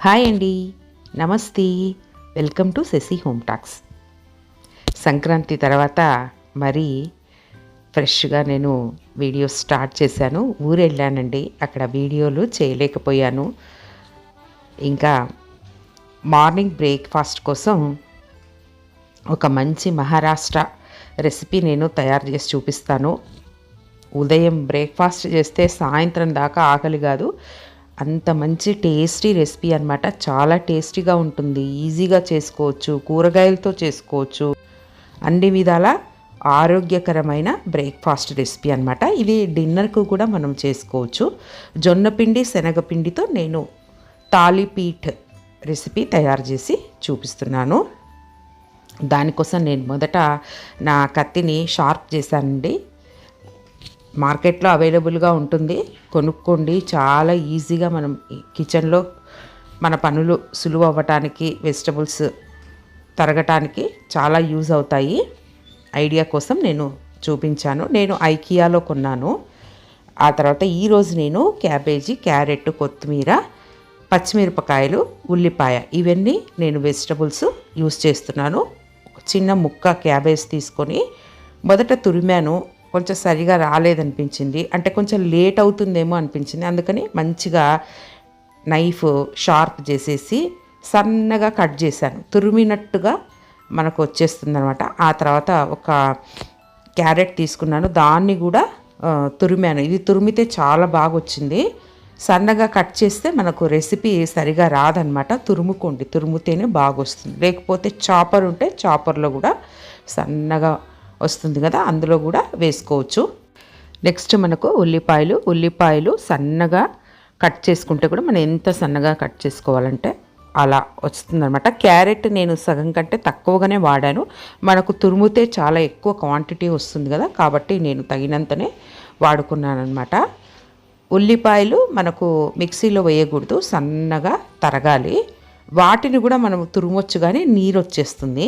Hi అండి. నమస్తే. Welcome to Shashi home talks. Sankranti తర్వాత మరి ఫ్రెష్గా నేను వీడియోస్ స్టార్ట్ చేశాను. ఊరు వెళ్ళానండి అక్కడ వీడియోలు చేయలేకపోయాను. ఇంకా మార్నింగ్ బ్రేక్ఫాస్ట్ కోసం ఒక మంచి మహారాష్ట్ర రెసిపీ నేను తయారు చేసి చూపిస్తాను. ఉదయం బ్రేక్ఫాస్ట్ చేస్తే సాయంత్రం దాకా ఆకలి కాదు. అంత మంచి టేస్టీ రెసిపీ అనమాట చాలా టేస్టీగా ఉంటుంది. ఈజీగా చేసుకోవచ్చు. కూరగాయలతో చేసుకోవచ్చు. అన్ని విధాల ఆరోగ్యకరమైన బ్రేక్ఫాస్ట్ రెసిపీ అనమాట ఇది డిన్నర్కు కూడా మనం చేసుకోవచ్చు. జొన్నపిండి శనగపిండితో నేను తాలిపీఠ్ రెసిపీ తయారు చేసి చూపిస్తున్నాను. దానికోసం నేను మొదట నా కత్తిని షార్ప్ చేశానండి. మార్కెట్లో అవైలబుల్గా ఉంటుంది. కొనుక్కోండి. చాలా ఈజీగా మనం కిచెన్లో మన పనులు సులువు అవ్వటానికి వెజిటబుల్స్ తరగటానికి చాలా యూజ్ అవుతాయి. ఐడియా కోసం నేను చూపించాను. నేను ఐకియాలో కొన్నాను. ఆ తర్వాత ఈరోజు నేను క్యాబేజీ క్యారెట్ కొత్తిమీర పచ్చిమిరపకాయలు ఉల్లిపాయ ఇవన్నీ నేను వెజిటబుల్స్ యూజ్ చేస్తున్నాను. చిన్న ముక్క క్యాబేజ్ తీసుకొని మొదట తురిమాను. కొంచెం సరిగా రాలేదనిపించింది. అంటే కొంచెం లేట్ అవుతుందేమో అనిపించింది. అందుకని మంచిగా నైఫ్ షార్ప్ చేసేసి సన్నగా కట్ చేశాను. తురిమినట్టుగా మనకు వచ్చేస్తుంది అనమాట ఆ తర్వాత ఒక క్యారెట్ తీసుకున్నాను. దాన్ని కూడా తురిమాను. ఇది తురిమితే చాలా బాగా వచ్చింది సన్నగా కట్ చేస్తే మనకు రెసిపీ సరిగా రాదనమాట తురుముకోండి. తురుముతేనే బాగా వస్తుంది లేకపోతే చాపర్ ఉంటే చాపర్లో కూడా సన్నగా వస్తుంది కదా అందులో కూడా వేసుకోవచ్చు. నెక్స్ట్ మనకు ఉల్లిపాయలు ఉల్లిపాయలు సన్నగా కట్ చేసుకుంటే కూడా మనం ఎంత సన్నగా కట్ చేసుకోవాలంటే అలా వస్తుందన్నమాట. క్యారెట్ నేను సగం కంటే తక్కువగానే వాడాను. మనకు తురుముతే చాలా ఎక్కువ క్వాంటిటీ వస్తుంది కదా కాబట్టి నేను తగినంతనే వాడుకున్నాను అనమాట ఉల్లిపాయలు మనకు మిక్సీలో వేయకూడదు సన్నగా తరగాలి. వాటిని కూడా మనం తురుమొచ్చు కానీ నీరు వచ్చేస్తుంది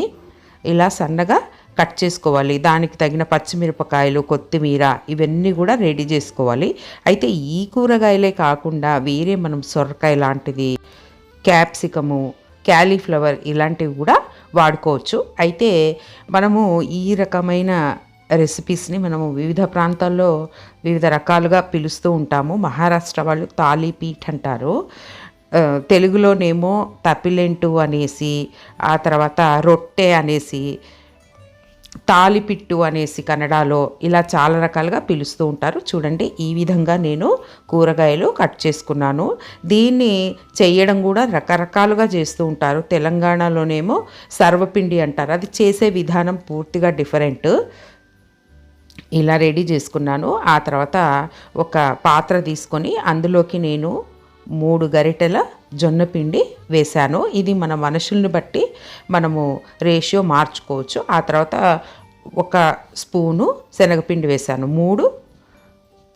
ఇలా సన్నగా కట్ చేసుకోవాలి. దానికి తగిన పచ్చిమిరపకాయలు కొత్తిమీర ఇవన్నీ కూడా రెడీ చేసుకోవాలి. అయితే ఈ కూరగాయలే కాకుండా వేరే మనం సొరకాయ లాంటిది క్యాప్సికము క్యాలీఫ్లవర్ ఇలాంటివి కూడా వాడుకోవచ్చు. అయితే మనము ఈ రకమైన రెసిపీస్ని మనము వివిధ ప్రాంతాల్లో వివిధ రకాలుగా పిలుస్తూ ఉంటాము. మహారాష్ట్ర వాళ్ళు తాలీపీఠ్ అంటారు. తెలుగులోనేమో తపిలెంటు అనేసి ఆ తర్వాత రొట్టె అనేసి తాలిపిట్టు అనేసి కన్నడలో ఇలా చాలా రకాలుగా పిలుస్తూ ఉంటారు. చూడండి ఈ విధంగా నేను కూరగాయలు కట్ చేసుకున్నాను. దీన్ని చేయడం కూడా రకరకాలుగా చేస్తూ ఉంటారు. తెలంగాణలోనేమో సర్వపిండి అంటారు. అది చేసే విధానం పూర్తిగా డిఫరెంట్. ఇలా రెడీ చేసుకున్నాను. ఆ తర్వాత ఒక పాత్ర తీసుకొని అందులోకి నేను మూడు గరిటెల జొన్న పిండి వేశాను. ఇది మన మనుషుల్ని బట్టి మనము రేషియో మార్చుకోవచ్చు. ఆ తర్వాత ఒక స్పూను శనగపిండి వేశాను. మూడు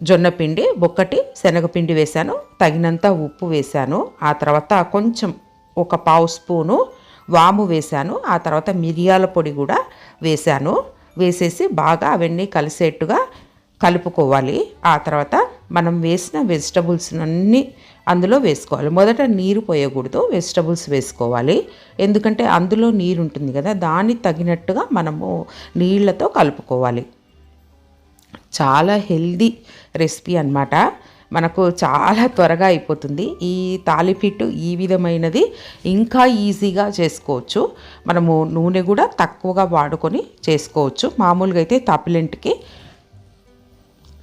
జొన్నపిండి ఒకటి శనగపిండి వేశాను. తగినంత ఉప్పు వేశాను. ఆ తర్వాత కొంచెం ఒక పావు స్పూను వాము వేశాను. ఆ తర్వాత మిరియాల పొడి కూడా వేశాను. వేసేసి బాగా అవన్నీ కలిసేట్టుగా కలుపుకోవాలి. ఆ తర్వాత మనం వేసిన వెజిటబుల్స్ అన్నీ అందులో వేసుకోవాలి. మొదట నీరు పోయకూడదు వెజిటబుల్స్ వేసుకోవాలి. ఎందుకంటే అందులో నీరు ఉంటుంది కదా దానికి తగినట్టుగా మనము నీళ్ళతో కలుపుకోవాలి. చాలా హెల్దీ రెసిపీ అనమాట మనకు చాలా త్వరగా అయిపోతుంది. ఈ తాలిపిట్టు ఈ విధమైనది ఇంకా ఈజీగా చేసుకోవచ్చు. మనము నూనె కూడా తక్కువగా వాడుకొని చేసుకోవచ్చు. మామూలుగా అయితే తప్పిలింటికి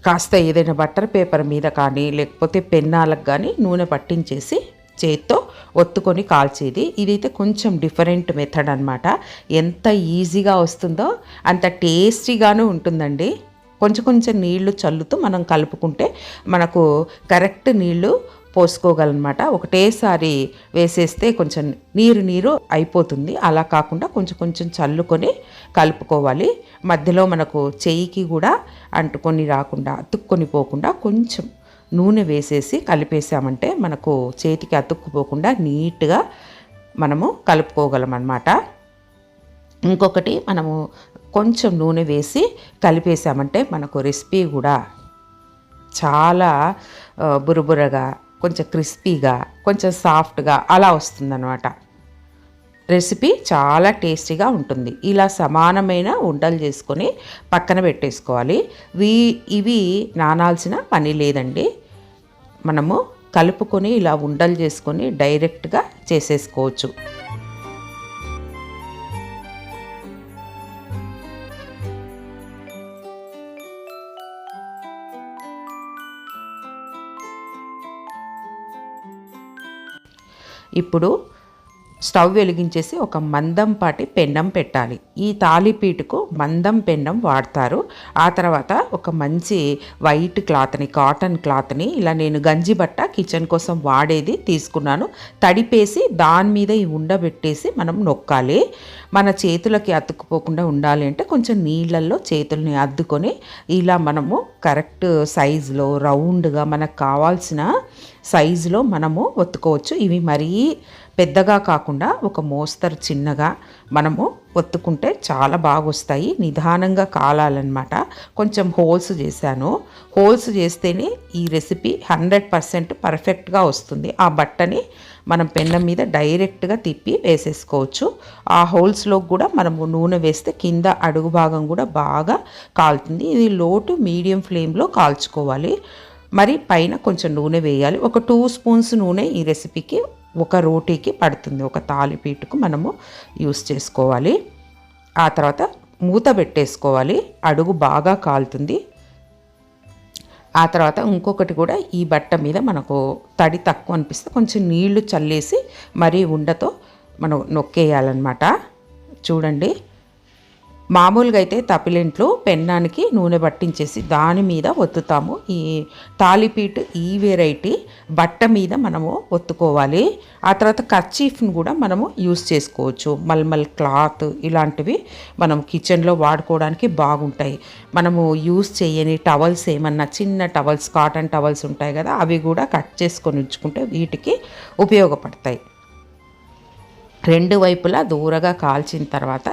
కాస్త ఏదైనా బట్టర్ పేపర్ మీద కానీ లేకపోతే పెన్నాలకు కానీ నూనె పట్టించేసి చేత్తో ఒత్తుకొని కాల్చేది. ఇదైతే కొంచెం డిఫరెంట్ మెథడ్ అనమాట ఎంత ఈజీగా వస్తుందో అంత టేస్టీగాను ఉంటుందండి. కొంచెం కొంచెం నీళ్ళు చల్లుతూ మనం కలుపుకుంటే మనకు కరెక్ట్ నీళ్ళు పోసుకోగలనమాట. ఒకటేసారి వేసేస్తే కొంచెం నీరు నీరు అయిపోతుంది. అలా కాకుండా కొంచెం కొంచెం చల్లుకొని కలుపుకోవాలి. మధ్యలో మనకు చెయ్యికి కూడా అంటుకొని రాకుండా అతుక్కొని పోకుండా కొంచెం నూనె వేసేసి కలిపేసామంటే మనకు చేతికి అతుక్కుపోకుండా నీట్గా మనము కలుపుకోగలం అన్నమాట ఇంకొకటి మనము కొంచెం నూనె వేసి కలిపేసామంటే మనకు రెసిపీ కూడా చాలా బురబురగా కొంచెం క్రిస్పీగా కొంచెం సాఫ్ట్గా అలా వస్తుందన్నమాట. రెసిపీ చాలా టేస్టీగా ఉంటుంది. ఇలా సమానమైన ఉండలు చేసుకొని పక్కన పెట్టేసుకోవాలి. వీ ఇవి నానాల్సిన పని లేదండి. మనము కలుపుకొని ఇలా ఉండలు చేసుకొని డైరెక్ట్గా చేసేసుకోవచ్చు. ఇప్పుడు స్టవ్ వెలిగించేసి ఒక మందం పాటి పెండం పెట్టాలి. ఈ తాలిపీటుకు మందం పెండం వాడతారు. ఆ తర్వాత ఒక మంచి వైట్ క్లాత్ని కాటన్ క్లాత్ని ఇలా నేను గంజి బట్ట కిచెన్ కోసం వాడేది తీసుకున్నాను. తడిపేసి దాని మీద ఈ ఉండబెట్టేసి మనం నొక్కాలి. మన చేతులకి అతుక్కుపోకుండా ఉండాలి అంటే కొంచెం నీళ్ళల్లో చేతుల్ని అద్దుకొని ఇలా మనము కరెక్ట్ సైజులో రౌండ్గా మనకు కావాల్సిన సైజులో మనము ఒత్తుకోవచ్చు. ఇవి మరీ పెద్దగా కాకుండా ఒక మోస్తరు చిన్నగా మనము ఒత్తుకుంటే చాలా బాగా వస్తాయి నిదానంగా కాలాలన్నమాట. కొంచెం హోల్స్ చేశాను. హోల్స్ చేస్తేనే ఈ రెసిపీ హండ్రెడ్ పర్సెంట్ పర్ఫెక్ట్గా వస్తుంది. ఆ బట్టని మనం పెన్నం మీద డైరెక్ట్గా తిప్పి వేసేసుకోవచ్చు. ఆ హోల్స్లో కూడా మనము నూనె వేస్తే కింద అడుగు భాగం కూడా బాగా కాలుతుంది. ఇది లోటు మీడియం ఫ్లేమ్లో కాల్చుకోవాలి. మరి పైన కొంచెం నూనె వేయాలి. ఒక టూ స్పూన్స్ నూనె ఈ రెసిపీకి ఒక రోటీకి పడుతుంది. ఒక తాలిపీటుకు మనము యూస్ చేసుకోవాలి. ఆ తర్వాత మూత పెట్టేసుకోవాలి. అడుగు బాగా కాలుతుంది. ఆ తర్వాత ఇంకొకటి కూడా ఈ బట్ట మీద మనకు తడి తక్కువ అనిపిస్తే కొంచెం నీళ్ళు చల్లేసి మరీ ఉండతో మనం నొక్కేయాలన్నమాట. చూడండి. మామూలుగా అయితే తపిలింట్లో పెన్నానికి నూనె పట్టించేసి దాని మీద ఒత్తుతాము. ఈ తాలిపీట్ ఈ వెరైటీ బట్ట మీద మనము ఒత్తుకోవాలి. ఆ తర్వాత కర్చీఫ్ని కూడా మనము యూస్ చేసుకోవచ్చు. మల్మల్ క్లాత్ ఇలాంటివి మనం కిచెన్లో వాడుకోవడానికి బాగుంటాయి. మనము యూస్ చేయని టవల్స్ ఏమన్నా చిన్న టవల్స్ కాటన్ టవల్స్ ఉంటాయి కదా అవి కూడా కట్ చేసుకొని ఉంచుకుంటే వీటికి ఉపయోగపడతాయి. రెండు వైపులా దూరగా కాల్చిన తర్వాత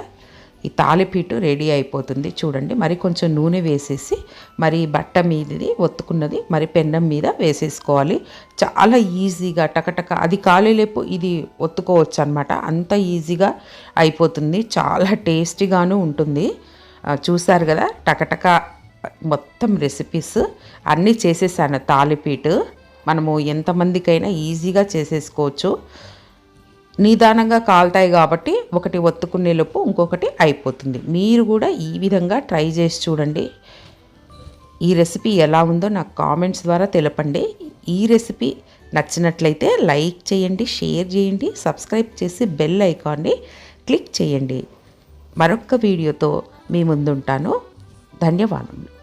ఈ తాలిపీటు రెడీ అయిపోతుంది. చూడండి మరి కొంచెం నూనె వేసేసి మరి బట్ట మీదది ఒత్తుకున్నది మరి పెండం మీద వేసేసుకోవాలి. చాలా ఈజీగా టకటక అది కాలేలేపు ఇది ఒత్తుకోవచ్చు అనమాట అంత ఈజీగా అయిపోతుంది. చాలా టేస్టీగాను ఉంటుంది. చూసారు కదా టకటక మొత్తం రెసిపీస్ అన్నీ చేసేసాను తాలిపీటు. మనము ఎంతమందికైనా ఈజీగా చేసేసుకోవచ్చు. నిదానంగా కాలుతాయి కాబట్టి ఒకటి ఒత్తుకునే లోపు ఇంకొకటి అయిపోతుంది. మీరు కూడా ఈ విధంగా ట్రై చేసి చూడండి. ఈ రెసిపీ ఎలా ఉందో నాకు కామెంట్స్ ద్వారా తెలపండి. ఈ రెసిపీ నచ్చినట్లయితే లైక్ చేయండి షేర్ చేయండి సబ్స్క్రైబ్ చేసి బెల్ ఐకాన్ని క్లిక్ చేయండి. మరొక వీడియోతో మీ ముందుంటాను. ధన్యవాదములు.